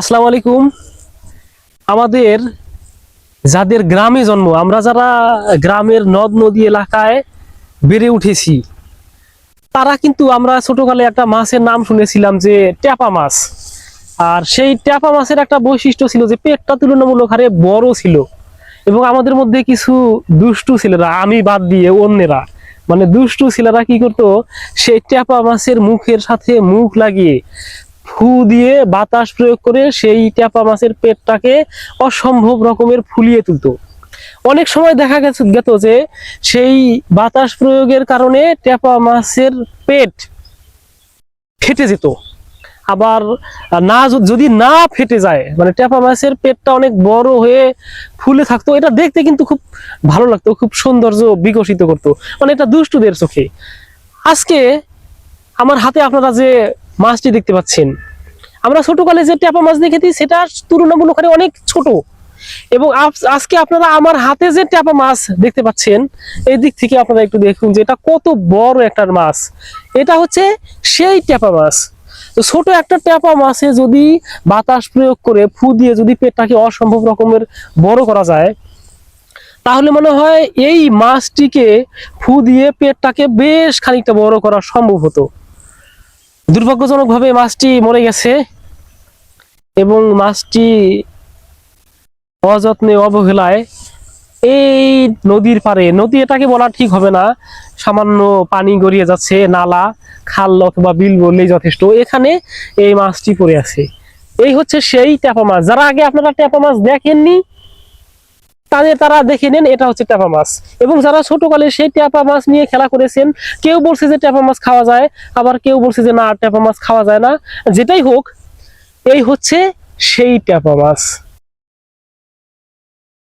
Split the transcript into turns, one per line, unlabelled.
আসসালামু আলাইকুম। আমাদের যাদের গ্রামে জন্ম, আমরা যারা গ্রামের নদ নদী এলাকায় বেড়ে উঠেছি, তারা কিন্তু আমরা ছোটকালে একটা মাছের নাম শুনেছিলাম যে ট্যাপা মাছ। আর সেই ট্যাপা মাছের একটা বৈশিষ্ট্য ছিল যে পেটটা তুলনামূলক হারে বড় ছিল এবং আমাদের মধ্যে কিছু দুষ্টু ছেলেরা, আমি বাদ দিয়ে অন্যেরা মানে দুষ্টু ছেলেরা কি করতো, সেই ট্যাপা মাছের মুখের সাথে মুখ লাগিয়ে ফু দিয়ে বাতাস প্রয়োগ করে সেই ট্যাপা মাছের পেটটাকে অসম্ভব রকমের ফুলিয়ে তুলতো। অনেক সময় দেখা গেছে, গেত যে সেই বাতাস প্রয়োগের কারণে ট্যাপা মাছের পেট ফেটে যেত। আবার না যদি না ফেটে যায় মানে ট্যাপা মাছের পেটটা অনেক বড় হয়ে ফুলে থাকতো, এটা দেখতে কিন্তু খুব ভালো লাগতো, খুব সৌন্দর্য বিকশিত করতো। মানে এটা দুষ্টুদের চোখে। আজকে আমার হাতে আপনারা যে মাছটি দেখতে পাচ্ছেন আমরা ছোটকালে যে ট্যাপা মাছ দেখেছি সেটা তুলনামূলক অনেক ছোট। এবং আজকে আপনারা আমার হাতে যে ট্যাপা মাছ দেখতে পাচ্ছেন, এই দিক থেকে আপনারা একটু দেখুন যে এটা কত বড় একটা মাছ। এটা হচ্ছে সেই ট্যাপা মাছ। তো ছোট একটা ট্যাপা মাছে যদি বাতাস প্রয়োগ করে ফু দিয়ে যদি পেটটাকে অসম্ভব রকমের বড় করা যায়, তাহলে মনে হয় এই মাছটিকে ফু দিয়ে পেটটাকে বেশ খানিকটা বড় করা সম্ভব হতো। দুর্ভাগ্যজনকভাবে মাছটি মরে গেছে। এবং মাছটি অযত্নে অবহেলায় এই নদীর পারে নদী এটাকে বলা ঠিক হবে না। সামান্য পানি গড়িয়ে যাচ্ছে, নালা, খাল অথবা বিল বললেই যথেষ্ট। এখানে এই মাছটি পড়ে আছে। এই হচ্ছে সেই ট্যাপা মাছ। যারা আগে আপনারা ট্যাপা মাছ দেখেননি, তাদের তারা দেখে নেন, এটা হচ্ছে ট্যাপা মাছ। এবং যারা ছোটকালে সেই ট্যাপা মাছ নিয়ে খেলা করেছেন, কেউ বলছে যে ট্যাপা মাছ খাওয়া যায়, আবার কেউ বলছে যে না, ট্যাপা মাছ খাওয়া যায় না। যেটাই হোক এই হচ্ছে সেই ট্যাপা মাছ।